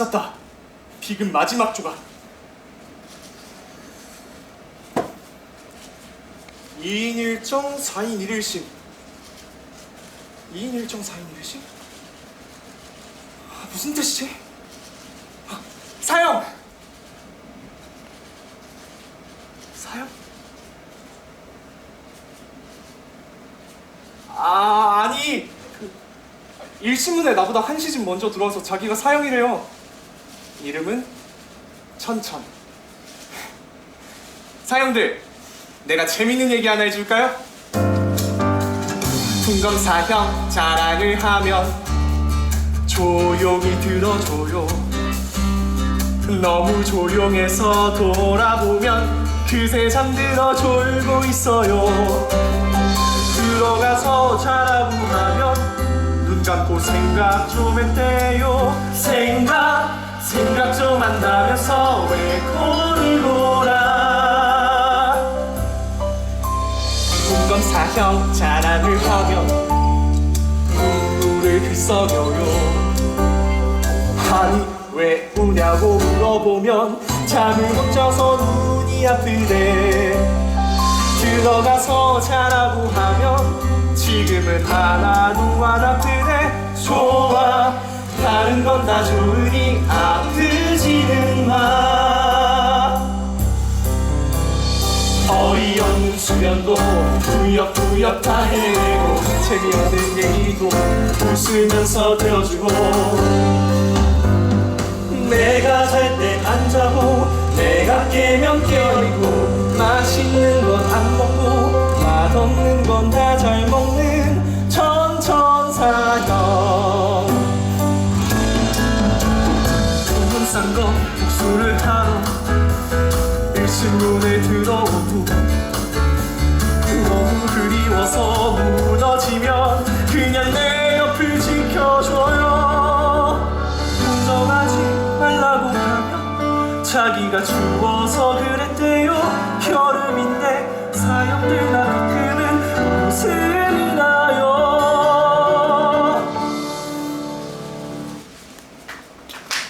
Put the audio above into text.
쌌다. 비금 마지막 조각. 2인 1정, 4인 1일씩. 2인 1정, 4인 1일씩? 아, 무슨 뜻이지? 아, 사형! 사형? 아, 아니. 그, 일신문에 나보다 한 시즌 먼저 들어와서 자기가 사형이래요. 이름은 천천. 사형들, 내가 재밌는 얘기 하나 해줄까요? 풍검사형 자랑을 하면 조용히 들어줘요. 너무 조용해서 돌아보면 그새 잠들어 졸고 있어요. 들어가서 자라고 하면 눈 감고 생각 좀 했대요. 생각, 생각 좀 한다면서 왜 코를 골아? 공검 사형 자랑을 하면 눈물을 글썽여요. 아니 왜 우냐고 물어보면 잠을 못 자서 눈이 아프대. 들어가서 자라고 하면 지금은 하나도 안 아프네 좋아 다른 건 다 좋으니 어이없는 수련도 구역구역 다 해내고 재미없는 얘기도 웃으면서 들어주고 내가 잘 때 안 자고 내가 깨면 깨어있고 맛있는 건 안 먹고 맛없는 건 다 잘 먹는 일신문에 들어오고 너무 그리워서 무너지면 그냥 내 옆을 지켜줘요. 인정하지 말라고 하면 자기가 추워서 그랬대요. 여름인데 사형들 나